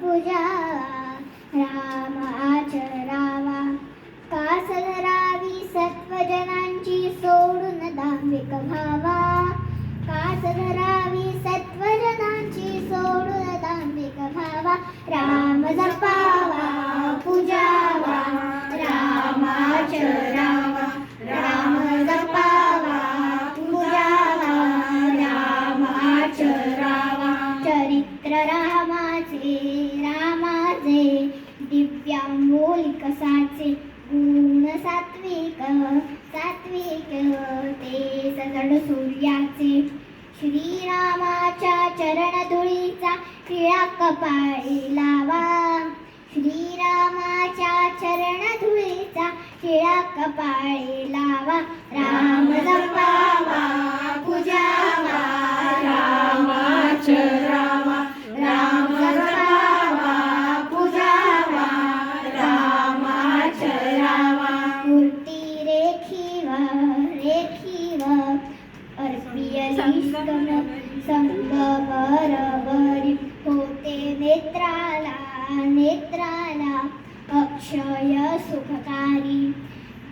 पूजावा राम आचरावा कास धरावी सत्वजनांची सोडून दांभिक भावा। कास धरावी सत्वजनांची सोडून दांभिक भावा। राम जपावा पूजावा। रामाचरावा राम जपावा पूजावा। रामाचरावा मित्र रामाचे रामाचे दिव्यांबोली कसाचे गुण सात्विक सात्विक ते सजड सूर्याचे. श्रीरामाच्या चरणधुळीचा खिळा कपाळी लावा. श्रीरामाच्या चरणधुळीचा खिळा कपाळी लावा. राम जपावा. अर्पियली होते नेत्राला नेत्राला अक्षय सुखकारी.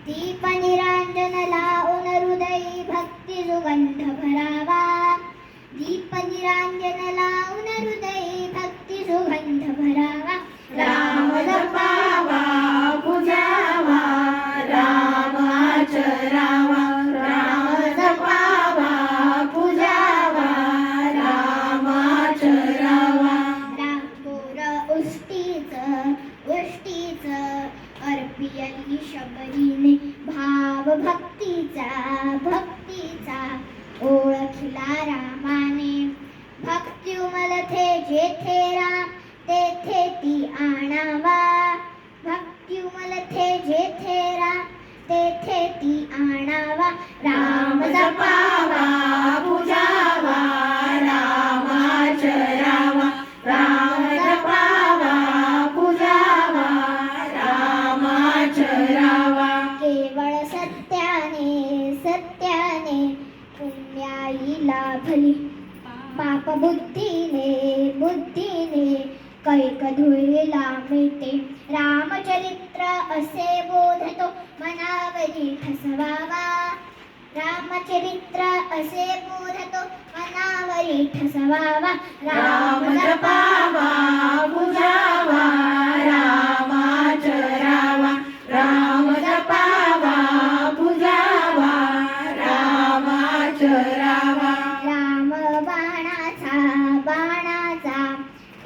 दीप निरांजन लावून हृदयी भक्ती सुगंध भरावा. दीप निरांजन लावून शबरीने भाव भक्तीचा भक्तीचा ओळखला रामाने. भक्ती उमलथे जेथे राम तेथे ती आणावा. भक्ती उमलथे जेथे राम तेथे ती आणावा. राम जपा. पुण्याई लाभली पाप बुद्धीने बुद्धीने कैक धुळीला मिळते. रामचरित्र असे बोधतो मनावरी ठसवावा. रामचरित्र असे बोधतो मनावरी ठसवावा. राम जपावा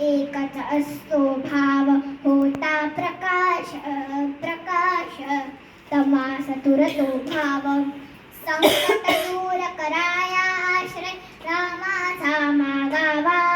एकच असतो भाव होता प्रकाश प्रकाश तमास तुरतो भाव। संकट दूर कराया आश्रय रामाचा मागावा